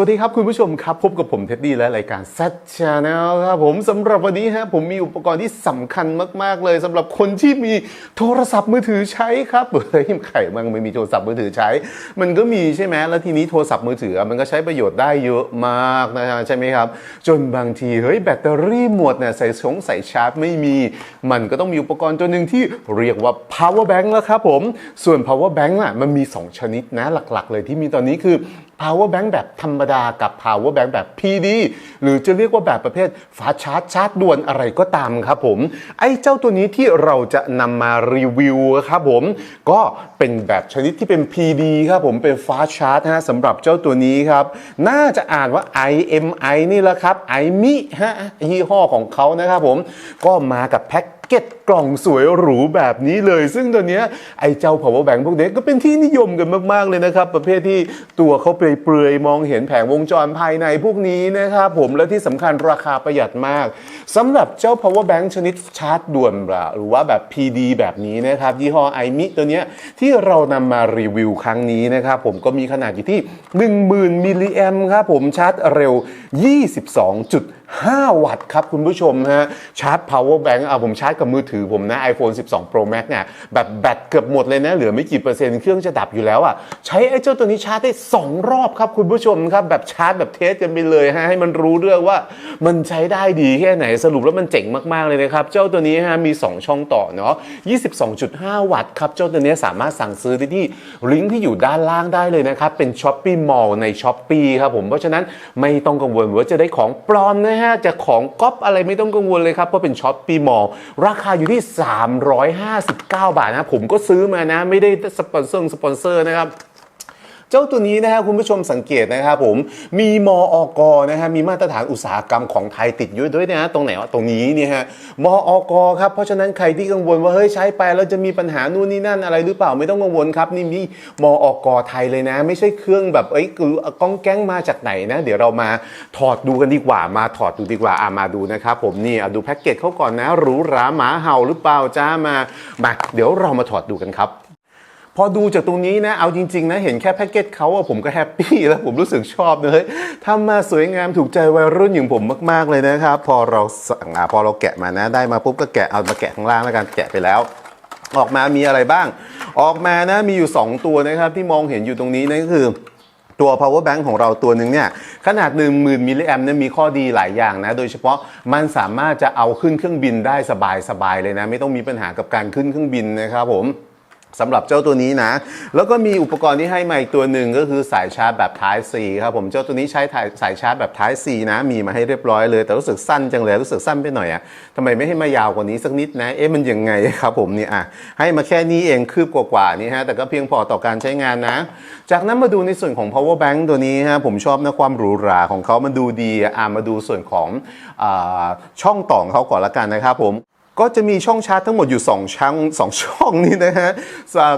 วัสดีครับคุณผู้ชมครับ พบกับผมเท็ดดี้และรายการ Z Channel ครับผมสำหรับวันนี้ฮะผมมีอุปกรณ์ที่สำคัญมาก ๆ เลยสำหรับคนที่มีโทรศัพท์มือถือใช้ครับเฮ้ยไข่มันไม่มีโทรศัพท์มือถือใช้ มันก็มีใช่ไหมแล้วทีนี้โทรศัพท์มือถือมันก็ใช้ประโยชน์ได้เยอะมากนะฮะใช่ไหมครับ จนบางทีเฮ้ยแบตเตอรี่หมดเนี่ยใส่ชงใส่ชาร์จไม่มี มันก็ต้องมีอุปกรณ์ตัวหนึ่งที่เรียกว่า power bank แล้วครับผมส่วน power bank อะมันมี 2 ชนิดนะหลัก ๆ เลยที่มีตอนนี้คือ power bank แบบธรรมดากับ power bank แบบ PD หรือจะเรียกว่าแบบประเภทฟ้าชาร์จชาร์จด่วนอะไรก็ตามครับผม ไอ้เจ้าตัวนี้ที่เราจะนำมารีวิวครับผม ก็เป็นแบบชนิดที่เป็น PD ครับผมเป็นฟ้าชาร์จนะฮะสำหรับเจ้าตัวนี้ครับ น่าจะอ่านว่า IMI นี่แหละครับ IMI ฮะยี่ห้อของเขานะครับผมก็มากับแพ็ค เก็ตกล่องสวยหรูแบบนี้เลย ซึ่งตัวเนี้ยไอ้เจ้า power bank พวกนี้ก็เป็นที่นิยมกันมากๆเลยนะครับ ประเภทที่ตัวเขาเปลือยๆมองเห็นแผงวงจรภายในพวกนี้นะครับผมและที่สำคัญราคาประหยัดมากสำหรับเจ้า power bank ชนิดชาร์จด่วนหรือว่าแบบ PD แบบนี้นะครับ ยี่ห้อ i m i ตัวเนี้ยที่เรานำมารีวิวครั้งนี้นะครับผมก็มีขนาดอยู่ที่ 10,000มิลลิแอมครับผมชาร์จเร็ว 22.5 5 วัตต์ครับคุณผู้ชมฮะชาร์จ power bank เอาผมชาร์จกับมือถือผมนะ iPhone 12 Pro Max เนี่ยแบบแบตเกือบหมดเลยนะ เหลือไม่กี่เปอร์เซ็นต์เครื่องจะดับอยู่แล้วอะใช้ไอ้เจ้าตัวนี้ชาร์จได้ 2 รอบครับคุณผู้ชมครับ แบบชาร์จแบบเทสกันไปเลยฮะให้มันรู้เรื่องว่ามันใช้ได้ดีแค่ไหนสรุปแล้วมันเจ๋งมาก ๆ เลยนะครับ เจ้าตัวนี้ฮะมี 2 ช่องต่อเนาะ22.5 วัตต์ครับเจ้าตัวนี้สามารถสั่งซื้อได้ที่ลิงก์ที่อยู่ด้านล่างได้เลยนะครับเป็น s h o p e e Mall ใน s h o p e e ครับผมเพราะฉะนั้นไม่ต้องกังวลว่าจะได้ของปลอมนะฮะจะของก๊อปอะไรไม่ต้องกังวลเลยครับ เพราะเป็นช็อปปี้มอลราคาอยู่ที่ 359 บาทนะผมก็ซื้อมานะ ไม่ได้สปอนเซอร์สปอนเซอร์นะครับ เจ้าตัวนี้นะครับคุณผู้ชมสังเกตนะครับผมมีมออกนะฮะมีมาตรฐานอุตสาหกรรมของไทยติดอยู่ด้วยนะตรงไหนวะตรงนี้เนี่ยฮะมออกครับเพราะฉะนั้นใครที่กังวลว่าเฮ้ยใช้ไปแล้วจะมีปัญหานู่นนี่นั่นอะไรหรือเปล่าไม่ต้องกังวลครับนี่มีมออกไทยเลยนะ ไม่ใช่เครื่องแบบเอ้ยคือกล้องแก๊งมาจากไหนนะ เดี๋ยวเรามาถอดดูกันดีกว่า มาถอดดูดีกว่าอ่ามาดูนะครับผมนี่อะดูแพ็กเกจเขาก่อนนะหรูหราหมาเห่าหรือเปล่าจ้ามามาเดี๋ยวเรามาถอดดูกันครับ พอดูจากตรงนี้นะ เอาจริงๆนะ เห็นแค่แพ็กเกจเขาอะผมก็แฮปปี้แล้วผมรู้สึกชอบเลยทำมาสวยงามถูกใจวัยรุ่นอย่างผมมากๆเลยนะครับ พอเราสั่งอะพอเราแกะมานะ ได้มาปุ๊บก็แกะเอามาแกะข้างล่างแล้วกันแกะไปแล้ว ออกมามีอะไรบ้าง ออกมานะมีอยู่ 2 ตัวนะครับที่มองเห็นอยู่ตรงนี้นั่นก็คือตัว power bank ของเราตัวหนึ่งเนี่ยขนาด 10,000มิลลิแอมเนี่ยมีข้อดีหลายอย่างนะ โดยเฉพาะมันสามารถจะเอาขึ้นเครื่องบินได้สบายๆเลยนะ ไม่ต้องมีปัญหากับการขึ้นเครื่องบินนะครับผม สำหรับเจ้าตัวนี้นะ แล้วก็มีอุปกรณ์ที่ให้มาอีกตัวหนึ่งก็คือสายชาร์จแบบ Type C ครับผมเจ้าตัวนี้ใช้สายชาร์จแบบ Type C นะ มีมาให้เรียบร้อยเลย แต่รู้สึกสั้นจังเลย รู้สึกสั้นไปหน่อยอะ่ะทำไมไม่ให้มายาวกว่านี้สักนิดนะ เอ๊ะมันยังไงครับผมนี่อะให้มาแค่นี้เองคืบกว่าๆนี่ฮะแต่ก็เพียงพอต่อการใช้งานนะ จากนั้นมาดูในส่วนของ power bank ตัวนี้ฮะผมชอบนะความหรูหราของเขามันดูดีอะมาดูส่วนของอช่องต่อของเขาก่อนละกันนะครับผม ก็จะมีช่องชาร์จทั้งหมดอยู่ 2 ช่อง2ช่องนี้นะฮะ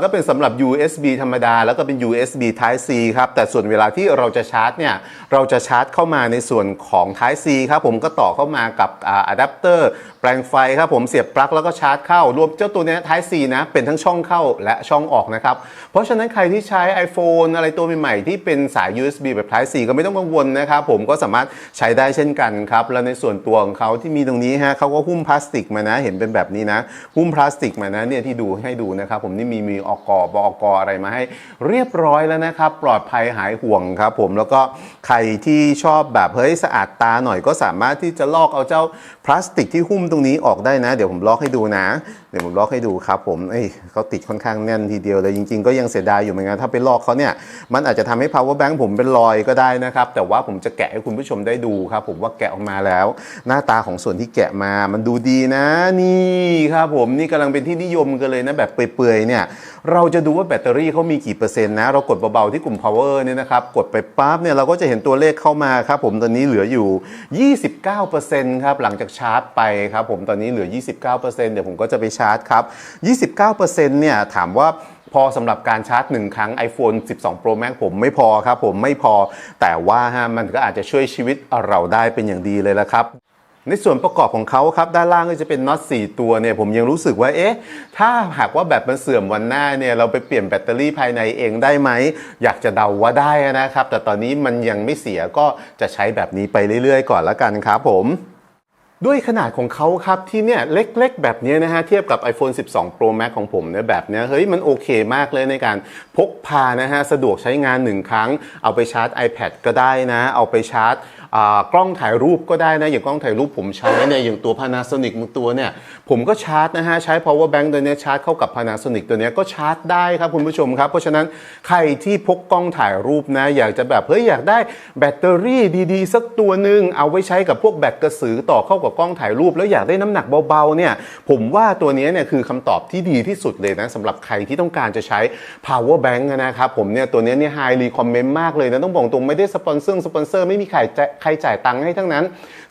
ก็เป็นสำหรับ USB ธรรมดา แล้วก็เป็น USB Type C ครับ แต่ส่วนเวลาที่เราจะชาร์จเนี่ย เราจะชาร์จเข้ามาในส่วนของ Type C ครับผมก็ต่อเข้ามากับอะแดปเตอร์แปลงไฟครับผมเสียบปลั๊กแล้วก็ชาร์จเข้า รวมเจ้าตัวเนี้ย Type C นะ เป็นทั้งช่องเข้าและช่องออกนะครับ เพราะฉะนั้นใครที่ใช้ iPhone อะไรตัวใหม่ๆที่เป็นสาย USB แบบ Type C ก็ไม่ต้องกังวลนะครับผมก็สามารถใช้ได้เช่นกันครับ แล้วในส่วนตัวของเขาที่มีตรงนี้ฮะเขาก็หุ้มพลาสติกมานะเห็นเป็นแบบนี้นะหุ้มพลาสติกมานะเนี่ยที่ดูให้ดูนะครับผมนี่มีมีออกบออกอะไรมาให้เรียบร้อยแล้วนะครับ ปลอดภัยหายห่วงครับผมแล้วก็ใครที่ชอบแบบเฮ้ยสะอาดตาหน่อยก็สามารถที่จะลอกเอาเจ้าพลาสติกที่หุ้มตรงนี้ออกได้นะ เดี๋ยวผมลอกให้ดูนะ เดี๋ยวผมลอกให้ดูครับผมเอ้ยเขาติดค่อนข้างแน่นทีเดียวเลยจริง ๆ ก็ยังเสียดายอยู่เหมือนกันถ้าไปลอกเขาเนี่ยมันอาจจะทำให้ power bank ผมเป็นรอยก็ได้นะครับ แต่ว่าผมจะแกะให้คุณผู้ชมได้ดูครับผมว่าแกะออกมาแล้ว หน้าตาของส่วนที่แกะมามันดูดีนะนี่ครับผมนี่กำลังเป็นที่นิยมกันเลยนะแบบเปื่อยๆเนี่ยเราจะดูว่าแบตเตอรี่เขามีกี่เปอร์เซ็นต์นะ เรากดเบาๆที่กลุ่ม power เนี่ยนะครับกดไปปั๊บเนี่ยเราก็จะเห็นตัวเลขเข้ามาครับผมตอนนี้เหลืออยู่ 29%ครับหลังจากชาร์จไปครับผมตอนนี้เหลือ 29%เดี๋ยวผมก็จะไปชาร์จครับ 29%เนี่ยถามว่าพอสำหรับการชาร์จ 1 ครั้ง iPhone 12 Pro Max ผมไม่พอครับผมไม่พอ แต่ว่าฮะมันก็อาจจะช่วยชีวิตเราได้เป็นอย่างดีเลยละครับ ในส่วนประกอบของเขาครับด้านล่างก็จะเป็นน็อต4ตัวเนี่ยผมยังรู้สึกว่าเอ๊ะถ้าหากว่าแบตมันเสื่อมวันหน้าเนี่ยเราไปเปลี่ยนแบตเตอรี่ภายในเองได้ไหม อยากจะเดาว่าได้นะครับ แต่ตอนนี้มันยังไม่เสียก็จะใช้แบบนี้ไปเรื่อยๆ ก่อนละกันครับผมด้วยขนาดของเขาครับที่เนี่ยเล็กๆ แบบนี้นะฮะเทียบกับ iPhone 12 Pro Max ของผมเนี่ยแบบเนี้ยเฮ้ยมันโอเคมากเลยในการพกพานะฮะสะดวกใช้งานหนึ่งครั้ง เอาไปชาร์จ iPad ก็ได้นะ เอาไปชาร์จ กล้องถ่ายรูปก็ได้นะ อย่างกล้องถ่ายรูปผมใช้เนี่ยอย่างตัว Panasonic มือตัวเนี่ย ผมก็ชาร์จนะฮะ ใช้ power bank ตัวเนี้ยชาร์จเข้ากับ Panasonic ตัวเนี้ยก็ชาร์จได้ครับคุณผู้ชมครับ เพราะฉะนั้นใครที่พกกล้องถ่ายรูปนะ อยากจะแบบเฮ้ยอยากได้แบตเตอรี่ดีๆ สักตัวหนึ่งเอาไว้ใช้กับพวกแบตกระสือต่อเข้ากับกล้องถ่ายรูป แล้วอยากได้น้ำหนักเบาๆเนี่ยผมว่าตัวนี้เนี่ยคือคำตอบที่ดีที่สุดเลยนะสำหรับใครที่ต้องการจะใช้ power bank นะครับผมเนี่ยตัวนี้เนี่ย highly comment มากเลยนะต้องบอกตรงไม่ได้สปอนเซอร์สปอนเซอร์ไม่มีใครจ่ายใครจ่ายตังค์ให้ทั้งนั้น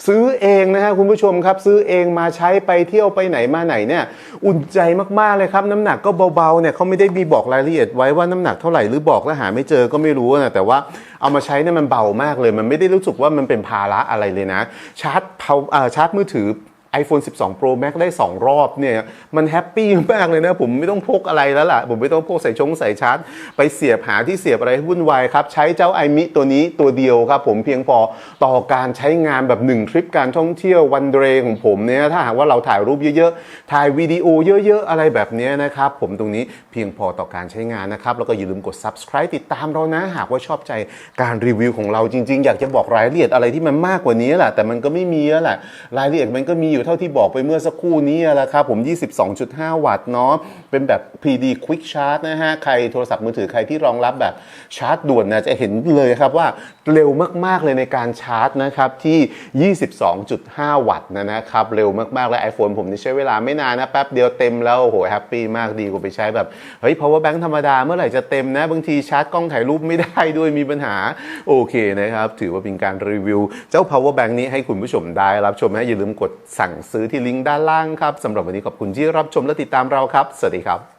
ซื้อเองนะฮะคุณผู้ชมครับ ซื้อเองมาใช้ไปเที่ยวไปไหนมาไหนเนี่ยอุ่นใจมากๆเลยครับ น้ำหนักก็เบาๆเนี่ยเขาไม่ได้มีบอกรายละเอียดไว้ว่าน้ำหนักเท่าไหร่หรือบอกแล้วหาไม่เจอก็ไม่รู้นะแต่ว่าเอามาใช้เนี่ยมันเบามากเลย มันไม่ได้รู้สึกว่ามันเป็นภาระอะไรเลยนะ ชาร์จเผาอ่าชาร์จมือถือ iPhone 12 Pro Max ได้ 2 รอบเนี่ยมันแฮปปี้มากเลยนะ ผมไม่ต้องพกอะไรแล้วล่ะ ผมไม่ต้องพกใส่ชงใส่ชาร์จ ไปเสียบหาที่เสียบอะไรวุ่นวายครับ ใช้เจ้า iMi ตัวนี้ตัวเดียวครับผมเพียงพอต่อการใช้งานแบบ 1 ทริปการท่องเที่ยววันเดย์ของผมเนี่ยถ้าหากว่าเราถ่ายรูปเยอะๆ ถ่ายวิดีโอเยอะๆ อะไรแบบนี้นะครับผมตรงนี้เพียงพอต่อการใช้งานนะครับ แล้วก็อย่าลืมกด subscribe ติดตามเรานะหากว่าชอบใจการรีวิวของเราจริง ๆ อยากจะบอกรายละเอียดอะไรที่มันมากกว่านี้แหละแต่มันก็ไม่มีแล้วแหละรายละเอียดมันก็มีอยูู่่เท่าที่บอกไปเมื่อสักครู่นี้แหละครับผม 22.5 วัตต์เนาะเป็นแบบ PD Quick Charge นะฮะ ใครโทรศัพท์มือถือใครที่รองรับแบบชาร์จด่วนนะจะเห็นเลยครับว่าเร็วมาก ๆ เลยในการชาร์จนะครับที่ 22.5 วัตต์นะนะครับ เร็วมากๆเลย iPhone ผมนี่ใช้เวลาไม่นานนะ แป๊บเดียวเต็มแล้วโอ้โหแฮปปี้มากดีกว่าไปใช้แบบ เฮ้ย power bank ธรรมดาเมื่อไหร่จะเต็มนะ บางทีชาร์จกล้องถ่ายรูปไม่ได้ด้วยมีปัญหา โอเคนะครับ ถือว่าเป็นการรีวิว เจ้า power bank นี้ให้คุณผู้ชมได้รับชมนะอย่าลืมกดสั่งสั่งซื้อที่ลิงก์ด้านล่างครับสำหรับวันนี้ขอบคุณที่รับชมและติดตามเราครับ สวัสดีครับ